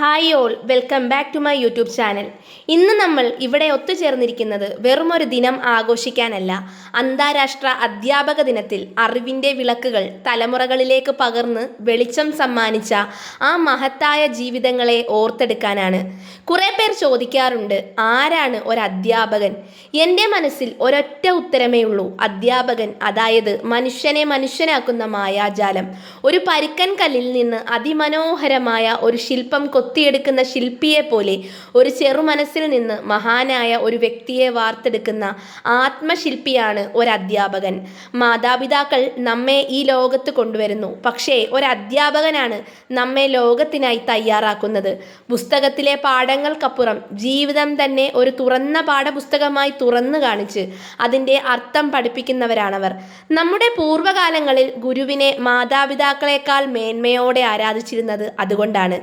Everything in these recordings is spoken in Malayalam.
Hi all welcome back to my YouTube channel ഇന്ന് നമ്മൾ ഇവിടെ ഒത്തുചേർന്നിരിക്കുന്നത് വെറുമൊരു ദിനം ആഘോഷിക്കാനല്ല അന്താരാഷ്ട്ര അധ്യാപക ദിനത്തിൽ അറിവിന്റെ വിളക്കുകൾ തലമുറകളിലേക്ക് പകർന്ന് വെളിച്ചം സമ്മാനിച്ച ആ മഹത്തായ ജീവിതങ്ങളെ ഓർത്തെടുക്കാനാണ്. കുറേ പേർ ചോദിക്കാറുണ്ട് ആരാണ് ഒരു അധ്യാപകൻ? എന്റെ മനസ്സിൽ ഒരൊറ്റ ഉത്തരമേ ഉള്ളൂ അധ്യാപകൻ അതായത് മനുഷ്യനെ മനുഷ്യനാക്കുന്ന മായാജാലം. ഒരു പരുക്കൻ കല്ലിൽ നിന്ന് അതിമനോഹരമായ ഒരു ശില്പം കൊത്തിയെടുക്കുന്ന ശില്പിയെ പോലെ ഒരു ചെറുമനസ്സിൽ നിന്ന് മഹാനായ ഒരു വ്യക്തിയെ വാർത്തെടുക്കുന്ന ആത്മശില്പിയാണ് ഒരു അധ്യാപകൻ മാതാപിതാക്കൾ നമ്മെ ഈ ലോകത്ത് കൊണ്ടുവരുന്നു. പക്ഷേ ഒരു അധ്യാപകനാണ് നമ്മെ ലോകത്തിനായി തയ്യാറാക്കുന്നത്. പുസ്തകത്തിലെ പാഠങ്ങൾക്കപ്പുറം ജീവിതം തന്നെ ഒരു തുറന്ന പാഠപുസ്തകമായി തുറന്നു കാണിച്ച് അതിന്റെ അർത്ഥം പഠിപ്പിക്കുന്നവരാണവർ. നമ്മുടെ പൂർവകാലങ്ങളിൽ ഗുരുവിനെ മാതാപിതാക്കളെക്കാൾ മേന്മയോടെ ആരാധിച്ചിരുന്നത് അതുകൊണ്ടാണ്.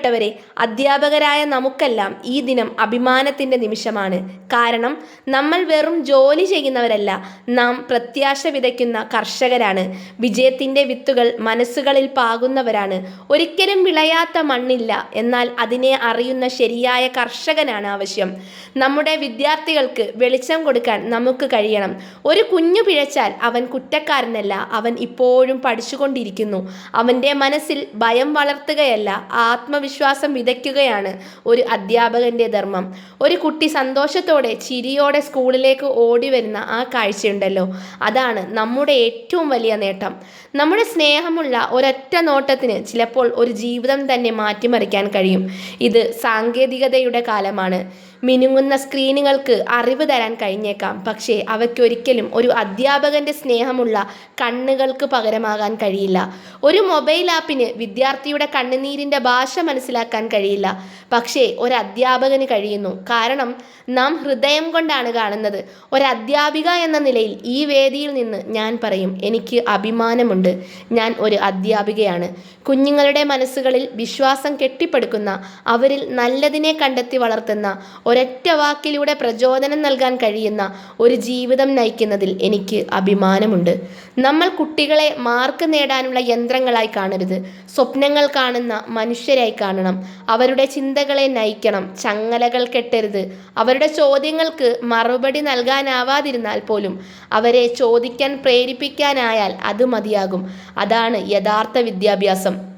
പ്രിയപ്പെട്ടവരെ അധ്യാപകരായ നമുക്കെല്ലാം ഈ ദിനം അഭിമാനത്തിന്റെ നിമിഷമാണ്. കാരണം നമ്മൾ വെറും ജോലി ചെയ്യുന്നവരല്ല നാം പ്രത്യാശ വിതയ്ക്കുന്ന കർഷകരാണ്. വിജയത്തിന്റെ വിത്തുകൾ മനസ്സുകളിൽ പാകുന്നവരാണ്. ഒരിക്കലും വിളയാത്ത മണ്ണില്ല എന്നാൽ അതിനെ അറിയുന്ന ശരിയായ കർഷകനാണ് ആവശ്യം. നമ്മുടെ വിദ്യാർത്ഥികൾക്ക് വെളിച്ചം കൊടുക്കാൻ നമുക്ക് കഴിയണം. ഒരു കുഞ്ഞു പിഴച്ചാൽ അവൻ കുറ്റക്കാരനല്ല അവൻ ഇപ്പോഴും പഠിച്ചുകൊണ്ടിരിക്കുന്നു. അവന്റെ മനസ്സിൽ ഭയം വളർത്തുകയല്ല ആത്മവിശ്വാസം വിതയ്ക്കുകയാണ് ഒരു അധ്യാപകന്റെ ധർമ്മം. ഒരു കുട്ടി സന്തോഷത്തോടെ ചിരിയോടെ സ്കൂളിലേക്ക് ഓടി വരുന്ന ആ കാഴ്ചയുണ്ടല്ലോ. അതാണ് നമ്മുടെ ഏറ്റവും വലിയ നേട്ടം. നമ്മുടെ സ്നേഹമുള്ള ഒരൊറ്റ നോട്ടത്തിന് ചിലപ്പോൾ ഒരു ജീവിതം തന്നെ മാറ്റിമറിക്കാൻ കഴിയും. ഇത് സാങ്കേതികതയുടെ കാലമാണ്. മിനുങ്ങുന്ന സ്ക്രീനുകൾക്ക് അറിവ് തരാൻ കഴിഞ്ഞേക്കാം. പക്ഷേ അവയ്ക്കൊരിക്കലും ഒരു അധ്യാപകന്റെ സ്നേഹമുള്ള കണ്ണുകൾക്ക് പകരമാകാൻ കഴിയില്ല. ഒരു മൊബൈൽ ആപ്പിന് വിദ്യാർത്ഥിയുടെ കണ്ണുനീരിന്റെ ഭാഷ മനസ്സിലാക്കാൻ കഴിയില്ല. പക്ഷേ ഒരു അധ്യാപകന് കഴിയുന്നു. കാരണം നാം ഹൃദയം കൊണ്ടാണ് കാണുന്നത്. ഒരു അധ്യാപിക എന്ന നിലയിൽ ഈ വേദിയിൽ നിന്ന് ഞാൻ പറയും എനിക്ക് അഭിമാനമുണ്ട്. ഞാൻ ഒരു അധ്യാപികയാണ്. കുഞ്ഞുങ്ങളുടെ മനസ്സുകളിൽ വിശ്വാസം കെട്ടിപ്പടുക്കുന്ന അവരിൽ നല്ലതിനെ കണ്ടെത്തി വളർത്തുന്ന ഒരൊറ്റ വാക്കിലൂടെ പ്രചോദനം നൽകാൻ കഴിയുന്ന ഒരു ജീവിതം നയിക്കുന്നതിൽ എനിക്ക് അഭിമാനമുണ്ട്. നമ്മൾ കുട്ടികളെ മാർക്ക് നേടാനുള്ള യന്ത്രങ്ങളായി കാണരുത്. സ്വപ്നങ്ങൾ കാണുന്ന മനുഷ്യരായി കാണണം. അവരുടെ ചിന്തകളെ നയിക്കണം. ചങ്ങലകൾ കെട്ടരുത്. അവരുടെ ചോദ്യങ്ങൾക്ക് മറുപടി നൽകാനാവാതിരുന്നാൽ പോലും അവരെ ചോദിക്കാൻ പ്രേരിപ്പിക്കാനായാൽ അത് മതിയാകും. അതാണ് യഥാർത്ഥ വിദ്യാഭ്യാസം.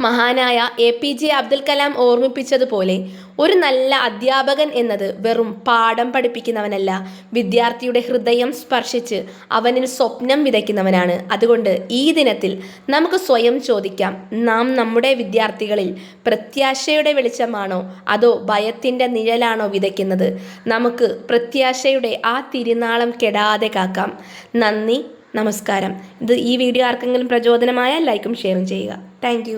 മഹാനായ A P J Abdul Kalam ഓർമ്മിപ്പിച്ചതുപോലെ ഒരു നല്ല അധ്യാപകൻ എന്നത് വെറും പാഠം പഠിപ്പിക്കുന്നവനല്ല. വിദ്യാർത്ഥിയുടെ ഹൃദയം സ്പർശിച്ച് അവനിൽ സ്വപ്നം വിതയ്ക്കുന്നവനാണ്. അതുകൊണ്ട് ഈ ദിനത്തിൽ നമുക്ക് സ്വയം ചോദിക്കാം നാം നമ്മുടെ വിദ്യാർത്ഥികളിൽ പ്രത്യാശയുടെ വെളിച്ചമാണോ അതോ ഭയത്തിന്റെ നിഴലാണോ വിതയ്ക്കുന്നത്? നമുക്ക് പ്രത്യാശയുടെ ആ തിരുനാളം കെടാതെ കാക്കാം. നന്ദി. നമസ്കാരം. ഇത് ഈ വീഡിയോ ആർക്കെങ്കിലും പ്രചോദനമായ ലൈക്കും ഷെയറും ചെയ്യുക. താങ്ക്